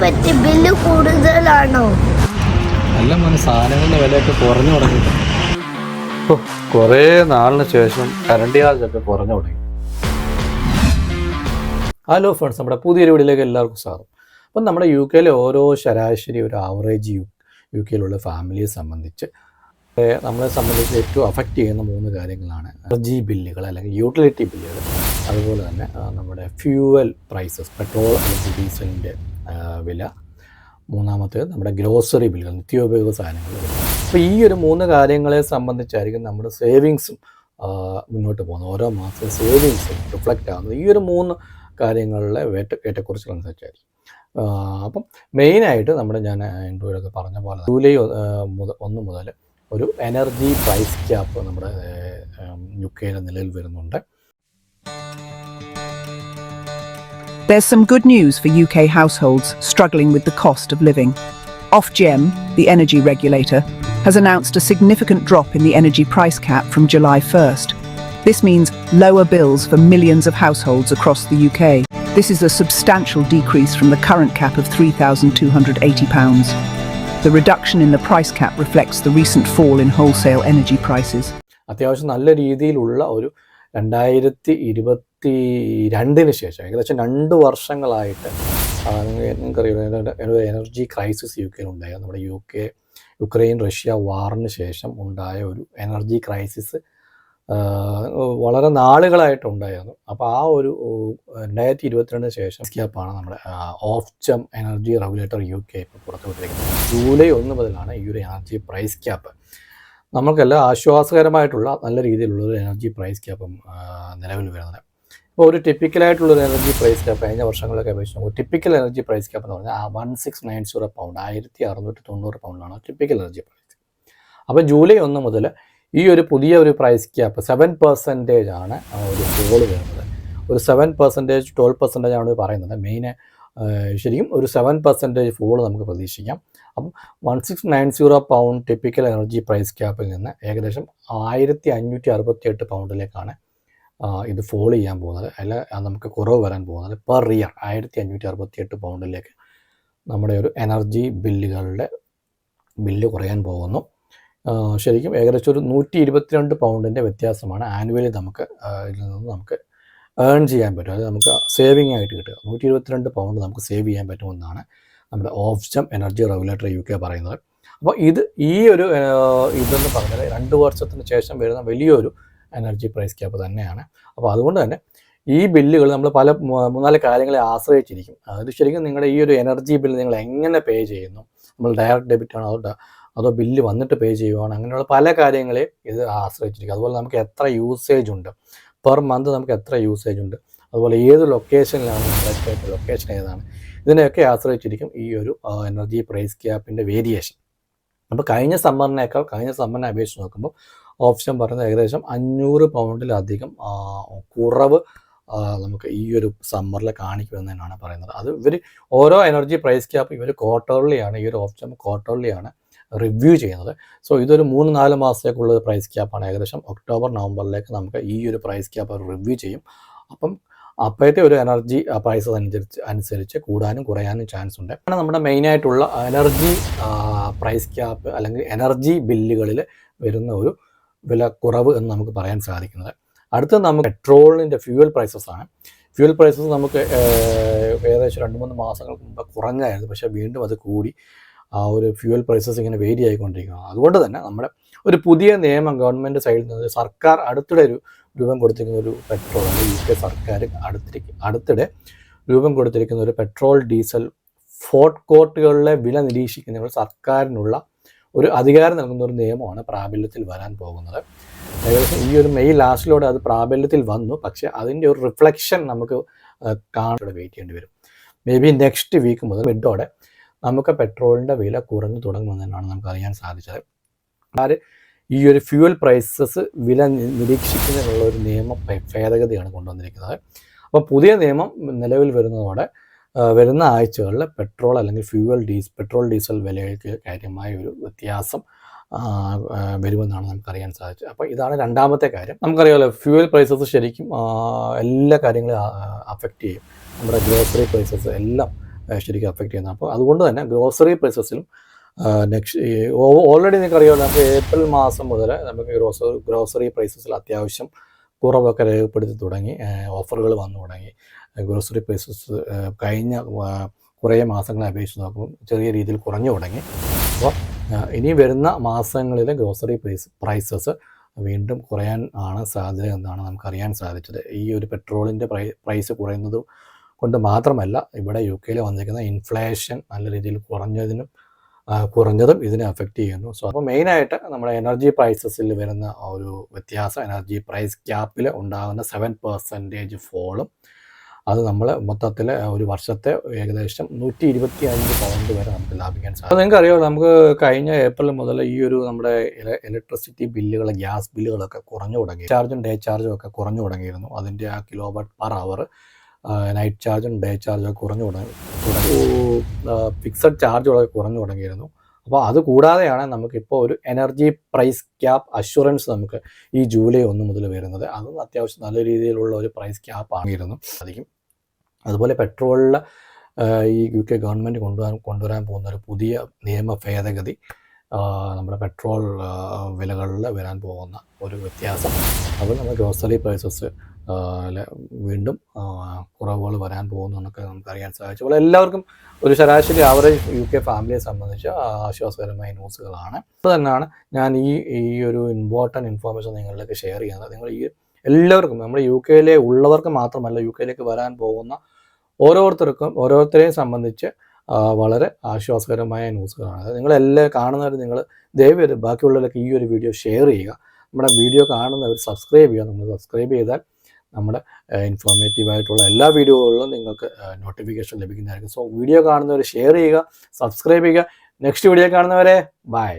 പറ്റി ബില്ല് കൂടുതലാണോ? നല്ല മോനെ സാധനങ്ങളുടെ വിലയൊക്കെ കുറഞ്ഞു തുടങ്ങി. കുറേ നാളിന് ശേഷം കറണ്ട് ചാർജൊക്കെ കുറഞ്ഞു തുടങ്ങി. ഹലോ ഫ്രണ്ട്സ് നമ്മുടെ പുതിയൊരു വീഡിയോയിലേക്ക് എല്ലാവർക്കും സ്വാഗതം. അപ്പം നമ്മുടെ യു കെയിലെ ഓരോ ശരാശരി ഒരു ആവറേജ് യു യു കെയിലുള്ള ഫാമിലിയെ സംബന്ധിച്ച് നമ്മളെ സംബന്ധിച്ച് ഏറ്റവും അഫക്റ്റ് ചെയ്യുന്ന മൂന്ന് കാര്യങ്ങളാണ്. എനർജി ബില്ലുകൾ അല്ലെങ്കിൽ യൂട്ടിലിറ്റി ബില്ലുകൾ. അതുപോലെ തന്നെ നമ്മുടെ ഫ്യൂവൽ പ്രൈസസ് പെട്രോൾ അല്ലെങ്കിൽ ഡീസലിന്റെ വില. മൂന്നാമത്തേത് നമ്മുടെ ഗ്രോസറി ബില്ലുകൾ നിത്യോപയോഗ സാധനങ്ങൾ. അപ്പോൾ ഈ ഒരു മൂന്ന് കാര്യങ്ങളെ സംബന്ധിച്ചായിരിക്കും നമ്മുടെ സേവിങ്സും മുന്നോട്ട് പോകുന്നത്. ഓരോ മാസം സേവിങ്സും റിഫ്ലക്റ്റ് ആകുന്നത് ഈ ഒരു മൂന്ന് കാര്യങ്ങളിലെ വേറ്റ ഏറ്റക്കുറിച്ചുകളനുസരിച്ചായിരിക്കും ആ, അപ്പം മെയിനായിട്ട് നമ്മുടെ ഞാൻ ഇൻട്രോയിലൊക്കെ പറഞ്ഞ പോലെ ജൂലൈ ഒന്ന് മുതൽ ഒരു എനർജി പ്രൈസ് ക്യാപ്പ് നമ്മുടെ യു കെയിൽ നിലവിൽ വരുന്നുണ്ട്. There's some good news for UK households struggling with the cost of living. Ofgem, the energy regulator, has announced a significant drop in the energy price cap from July 1st. This means lower bills for millions of households across the UK. This is a substantial decrease from the current cap of £3,280. The reduction in the price cap reflects the recent fall in wholesale energy prices. അത്യാവശ്യം നല്ല രീതിയിലുള്ള ഒരു രണ്ടായിരത്തി ഇരുപത്തി രണ്ടിന് ശേഷം ഏകദേശം രണ്ട് വർഷങ്ങളായിട്ട് നിങ്ങൾക്കറിയാം എനർജി ക്രൈസിസ് യു കെയിൽ ഉണ്ടായ നമ്മുടെ യു കെ യുക്രൈൻ റഷ്യ വാറിന് ശേഷം ഉണ്ടായ ഒരു എനർജി ക്രൈസിസ് വളരെ നാളുകളായിട്ട് ഉണ്ടായിരുന്നു. അപ്പോൾ ആ ഒരു രണ്ടായിരത്തി ഇരുപത്തിരണ്ടിന് ശേഷം ക്യാപ്പാണ് നമ്മുടെ Ofgem energy regulator U K ഇപ്പോൾ പുറത്തുവിട്ടിരിക്കുന്നത്. ജൂലൈ ഒന്ന് മുതലാണ് ഈ ഒരു എനർജി പ്രൈസ് ക്യാപ്പ് നമുക്കെല്ലാം ആശ്വാസകരമായിട്ടുള്ള നല്ല രീതിയിലുള്ള ഒരു എനർജി പ്രൈസ് ക്യാപ്പും നിലവിൽ വരുന്നത്. ഇപ്പോൾ ഒരു ടിപ്പിക്കലായിട്ടുള്ള ഒരു എനർജി പ്രൈസ് ക്യാപ്പ് കഴിഞ്ഞ വർഷങ്ങളൊക്കെ അപേക്ഷിച്ച് നമുക്ക് ടിപ്പിക്കൽ എനർജി പ്രൈസ് ക്യാപ്പ് എന്ന് പറഞ്ഞാൽ one six nine zero pound ആയിരത്തി അറുന്നൂറ്റി തൊണ്ണൂറ് പൗണ്ടാണ് ടിപ്പിക്കൽ എനർജി പ്രൈസ് അപ്പോൾ ജൂലൈ ഒന്ന് മുതൽ ഈ ഒരു പുതിയ ഒരു പ്രൈസ് ക്യാപ്പ് സെവൻ പെർസെന്റേജ് ആണ് ഒരു ഫോൾ വരുന്നത്. ഒരു സെവൻ പെർസെന്റേജ് ട്വൽവ് പെർസെന്റേജ് ആണ് പറയുന്നത്. മെയിൻ ശരിക്കും ഒരു സെവൻ പെർസെന്റേജ് ഫോൾ നമുക്ക് പ്രതീക്ഷിക്കാം. അപ്പം one six nine zero pound typical energy price ക്യാപ്പിൽ നിന്ന് ഏകദേശം ആയിരത്തി അഞ്ഞൂറ്റി അറുപത്തി എട്ട് പൗണ്ടിലേക്കാണ് ഇത് ഫോൾ ചെയ്യാൻ പോകുന്നത്. അല്ല നമുക്ക് കുറവ് വരാൻ പോകുന്നത് പെർ ഇയർ ആയിരത്തി അഞ്ഞൂറ്റി അറുപത്തി എട്ട് പൗണ്ടിലേക്ക് നമ്മുടെ ഒരു എനർജി ബില്ലുകളുടെ ബില്ല് കുറയാൻ പോകുന്നു. ശരിക്കും ഏകദേശം ഒരു നൂറ്റി ഇരുപത്തിരണ്ട് പൗണ്ടിന്റെ വ്യത്യാസമാണ് ആനുവലി നമുക്ക് ഇതിൽ നിന്ന് നമുക്ക് ഏൺ ചെയ്യാൻ പറ്റും. അതായത് നമുക്ക് സേവിങ് ആയിട്ട് കിട്ടുക. നൂറ്റി ഇരുപത്തിരണ്ട് പൗണ്ട് നമുക്ക് സേവ് ചെയ്യാൻ പറ്റുമെന്നാണ് നമ്മുടെ Ofgem energy regulator U K പറയുന്നത്. അപ്പോൾ ഇത് ഈ ഒരു ഇതെന്ന് പറഞ്ഞാൽ രണ്ട് വർഷത്തിന് ശേഷം വരുന്ന വലിയൊരു എനർജി പ്രൈസ് ക്യാപ്പ് തന്നെയാണ്. അപ്പോൾ അതുകൊണ്ട് തന്നെ ഈ ബില്ലുകൾ നമ്മൾ പല മൂന്നാൽ കാര്യങ്ങളെ ആശ്രയിച്ചിരിക്കും. അതായത് ശരിക്കും നിങ്ങളുടെ ഈ ഒരു എനർജി ബില്ല് നിങ്ങൾ എങ്ങനെ പേ ചെയ്യുന്നു? നമ്മൾ ഡയറക്റ്റ് ഡെബിറ്റ് ആണോ അതോ അതോ ബില്ല് വന്നിട്ട് പേ ചെയ്യുവാണ്? അങ്ങനെയുള്ള പല കാര്യങ്ങളെ ഇത് ആശ്രയിച്ചിരിക്കും. അതുപോലെ നമുക്ക് എത്ര യൂസേജ് ഉണ്ട്? പെർ മന്ത് നമുക്ക് എത്ര യൂസേജ് ഉണ്ട്? അതുപോലെ ഏത് ലൊക്കേഷനിലാണ് ലൊക്കേഷൻ ഏതാണ്? ഇതിനെയൊക്കെ ആശ്രയിച്ചിരിക്കും ഈ ഒരു എനർജി പ്രൈസ് ക്യാപ്പിന്റെ വേരിയേഷൻ അപ്പോൾ കഴിഞ്ഞ സമ്മറിനേക്കാൾ കഴിഞ്ഞ സമ്മറിനെ അപേക്ഷിച്ച് നോക്കുമ്പോൾ ഓപ്ഷൻ പറയുന്നത് ഏകദേശം അഞ്ഞൂറ് പൗണ്ടിലധികം കുറവ് നമുക്ക് ഈ ഒരു സമ്മറിൽ കാണിക്കുമെന്ന് തന്നെയാണ് പറയുന്നത്. അത് ഇവർ ഓരോ എനർജി പ്രൈസ് ക്യാപ്പ് ഇവർ ക്വാർട്ടർലിയാണ് ഈ ഒരു ഓപ്ഷൻ ക്വാർട്ടർലിയാണ് റിവ്യൂ ചെയ്യുന്നത്. സോ ഇതൊരു മൂന്ന് നാല് മാസത്തേക്കുള്ള പ്രൈസ് ക്യാപ്പാണ് ഏകദേശം ഒക്ടോബർ നവംബറിലേക്ക് നമുക്ക് ഈ ഒരു പ്രൈസ് ക്യാപ്പ് റിവ്യൂ ചെയ്യും. അപ്പം അപ്പോഴത്തെ ഒരു എനർജി പ്രൈസ് അനുസരിച്ച് അനുസരിച്ച് കൂടാനും കുറയാനും ചാൻസ് ഉണ്ട്. അങ്ങനെ നമ്മുടെ മെയിനായിട്ടുള്ള എനർജി പ്രൈസ് ക്യാപ്പ് അല്ലെങ്കിൽ എനർജി ബില്ലുകളിൽ വരുന്ന ഒരു വില കുറവ് എന്ന് നമുക്ക് പറയാൻ സാധിക്കുന്നത്. അടുത്തത് നമുക്ക് പെട്രോളിന്റെ ഫ്യൂവൽ പ്രൈസസ് ആണ്. ഫ്യൂവൽ പ്രൈസസ് നമുക്ക് ഏകദേശം രണ്ട് മൂന്ന് മാസങ്ങൾക്ക് മുമ്പ് കുറഞ്ഞായിരുന്നു. പക്ഷേ വീണ്ടും അത് കൂടി ആ ഒരു ഫ്യൂവൽ പ്രൈസസ് ഇങ്ങനെ വേരി ആയിക്കൊണ്ടിരിക്കുകയാണ്. അതുകൊണ്ട് തന്നെ നമ്മുടെ ഒരു പുതിയ നിയമം ഗവൺമെന്റ് സൈഡിൽ നിന്ന് സർക്കാർ അടുത്തിടെ ഒരു രൂപം കൊടുത്തിരിക്കുന്ന ഒരു പെട്രോൾ യു കെ സർക്കാർ അടുത്തിരിക്കും അടുത്തിടെ രൂപം കൊടുത്തിരിക്കുന്ന ഒരു പെട്രോൾ ഡീസൽ ഫോർട്ട് കോർട്ടുകളിലെ വില നിരീക്ഷിക്കുന്നവർ സർക്കാരിനുള്ള ഒരു അധികാരം നൽകുന്ന ഒരു നിയമമാണ് പ്രാബല്യത്തിൽ വരാൻ പോകുന്നത്. ഏകദേശം ഈ ഒരു മെയ് ലാസ്റ്റിലൂടെ അത് പ്രാബല്യത്തിൽ വന്നു. പക്ഷേ അതിന്റെ ഒരു റിഫ്ലക്ഷൻ നമുക്ക് കാണാൻ വെയിറ്റ് ചെയ്യേണ്ടി വരും. മേ ബി നെക്സ്റ്റ് വീക്ക് മുതൽ മിഡോടെ നമുക്ക് പെട്രോളിന്റെ വില കുറഞ്ഞു തുടങ്ങുമെന്നാണ് നമുക്ക് അറിയാൻ സാധിച്ചത്. ആര്? ഈ ഒരു ഫ്യൂവൽ പ്രൈസസ് വില നിരീക്ഷിക്കുന്നതിനുള്ള ഒരു നിയമ ഭേദഗതിയാണ് കൊണ്ടുവന്നിരിക്കുന്നത്. അപ്പോൾ പുതിയ നിയമം നിലവിൽ വരുന്നതോടെ വരുന്ന ആഴ്ചകളിൽ പെട്രോൾ അല്ലെങ്കിൽ ഫ്യൂവൽ ഡീസ് പെട്രോൾ ഡീസൽ വിലയ്ക്ക് കാര്യമായ ഒരു വ്യത്യാസം വരുമെന്നാണ് നമുക്കറിയാൻ സാധിച്ചത്. അപ്പോൾ ഇതാണ് രണ്ടാമത്തെ കാര്യം. നമുക്കറിയാമല്ലോ ഫ്യൂവൽ പ്രൈസസ് ശരിക്കും എല്ലാ കാര്യങ്ങളും അഫക്റ്റ് ചെയ്യും. നമ്മുടെ ഗ്രോസറി പ്രൈസസ് എല്ലാം ശരിക്കും അഫക്റ്റ് ചെയ്യുന്നത് അപ്പോൾ അതുകൊണ്ട് തന്നെ ഗ്രോസറി പ്രൈസസിലും നെക്സ്റ്റ് ഓൾറെഡി നിങ്ങൾക്ക് അറിയാമല്ലോ നമുക്ക് ഏപ്രിൽ മാസം മുതൽ നമുക്ക് ഗ്രോസറി ഗ്രോസറി പ്രൈസസിൽ അത്യാവശ്യം കുറവൊക്കെ രേഖപ്പെടുത്തി തുടങ്ങി ഓഫറുകൾ വന്നു തുടങ്ങി. ഗ്രോസറി പ്രൈസസ് കഴിഞ്ഞ കുറേ മാസങ്ങളെ അപേക്ഷിച്ച്. നോക്കുമ്പോൾ ചെറിയ രീതിയിൽ കുറഞ്ഞു തുടങ്ങി. അപ്പോൾ ഇനി വരുന്ന മാസങ്ങളിൽ ഗ്രോസറി പ്രൈസ് പ്രൈസസ് വീണ്ടും കുറയാൻ ആണ് സാധ്യത എന്നാണ് നമുക്കറിയാൻ സാധിച്ചത്. ഈ ഒരു പെട്രോളിന്റെ പ്രൈ പ്രൈസ് കുറയുന്നത് കൊണ്ട് മാത്രമല്ല ഇവിടെ യു കെയിൽ വന്നിരിക്കുന്ന ഇൻഫ്ലേഷൻ നല്ല രീതിയിൽ കുറഞ്ഞതിനും കുറഞ്ഞതും ഇതിനെ അഫക്റ്റ് ചെയ്യുന്നു. സോ അപ്പോൾ മെയിനായിട്ട് നമ്മുടെ എനർജി പ്രൈസസിൽ വരുന്ന ഒരു വ്യത്യാസം എനർജി പ്രൈസ് ക്യാപ്പിൽ ഉണ്ടാകുന്ന സെവൻ പെർസെന്റേജ് ഫോളും അത് നമ്മൾ മൊത്തത്തിൽ ഒരു വർഷത്തെ ഏകദേശം നൂറ്റി ഇരുപത്തി അഞ്ച് പൗണ്ട് വരെ നമുക്ക് ലാഭിക്കാൻ സാധിക്കും. നിങ്ങൾക്ക് അറിയാമല്ലോ നമുക്ക് കഴിഞ്ഞ ഏപ്രിൽ മുതൽ ഈ ഒരു നമ്മുടെ ഇലക്ട്രിസിറ്റി ബില്ലുകൾ ഗ്യാസ് ബില്ലുകളൊക്കെ കുറഞ്ഞു തുടങ്ങി. ചാർജും ഡേ ചാർജും ഒക്കെ കുറഞ്ഞു തുടങ്ങിയിരുന്നു. അതിന്റെ ആ kilo watt per hour night ചാർജും ഡേ ചാർജും ഒക്കെ കുറഞ്ഞു തുടങ്ങി. ഫിക്സഡ് ചാർജുകളൊക്കെ കുറഞ്ഞു തുടങ്ങിയിരുന്നു. അപ്പോൾ അത് കൂടാതെയാണ് നമുക്കിപ്പോൾ ഒരു എനർജി പ്രൈസ് ക്യാപ്പ് അഷുറൻസ് നമുക്ക് ഈ ജൂലൈ ഒന്ന് മുതൽ വരുന്നത്. അതും അത്യാവശ്യം നല്ല രീതിയിലുള്ള ഒരു പ്രൈസ് ക്യാപ്പ് ആയിരുന്നു സാധിക്കും. അതുപോലെ പെട്രോളിൽ ഈ യു കെ ഗവൺമെന്റ് കൊണ്ടുവരാൻ കൊണ്ടുവരാൻ പോകുന്ന ഒരു പുതിയ നിയമ ഭേദഗതി നമ്മുടെ പെട്രോൾ വിലകളിൽ വരാൻ പോകുന്ന ഒരു വ്യത്യാസം. അപ്പോൾ നമ്മുടെ ഗ്രോസറി പ്രൈസസ് വീണ്ടും കുറവുകൾ വരാൻ പോകുന്നു എന്നൊക്കെ നമുക്കറിയാൻ സാധിച്ചു. അപ്പോൾ എല്ലാവർക്കും ഒരു ശരാശരി ആവറേജ് യു കെ ഫാമിലിയെ സംബന്ധിച്ച് ആശ്വാസകരമായ ന്യൂസുകളാണ് അത് തന്നെയാണ് ഞാൻ ഈ ഈ ഒരു ഇമ്പോർട്ടന്റ് ഇൻഫോർമേഷൻ നിങ്ങളിലേക്ക് ഷെയർ ചെയ്യുന്നത്. നിങ്ങൾ ഈ എല്ലാവർക്കും നമ്മുടെ യു കെയിലെ ഉള്ളവർക്ക് മാത്രമല്ല യു കെയിലേക്ക് വരാൻ പോകുന്ന ഓരോരുത്തർക്കും ഓരോരുത്തരെയും സംബന്ധിച്ച് വളരെ ആശ്വാസകരമായ ന്യൂസുകളാണ് അത് നിങ്ങളെല്ലാം കാണുന്നവർ നിങ്ങൾ ദയവേത് ബാക്കിയുള്ളവരൊക്കെ ഈ ഒരു വീഡിയോ ഷെയർ ചെയ്യുക. നമ്മുടെ വീഡിയോ കാണുന്നവർ സബ്സ്ക്രൈബ് ചെയ്യുക. നമ്മൾ സബ്സ്ക്രൈബ് ചെയ്താൽ നമ്മുടെ ഇൻഫോർമേറ്റീവ് ആയിട്ടുള്ള എല്ലാ വീഡിയോകളിലും നിങ്ങൾക്ക് നോട്ടിഫിക്കേഷൻ ലഭിക്കുന്നതായിരിക്കും. സോ വീഡിയോ കാണുന്നവർ ഷെയർ ചെയ്യുക സബ്സ്ക്രൈബ് ചെയ്യുക. നെക്സ്റ്റ് വീഡിയോ കാണുന്നവരെ ബൈ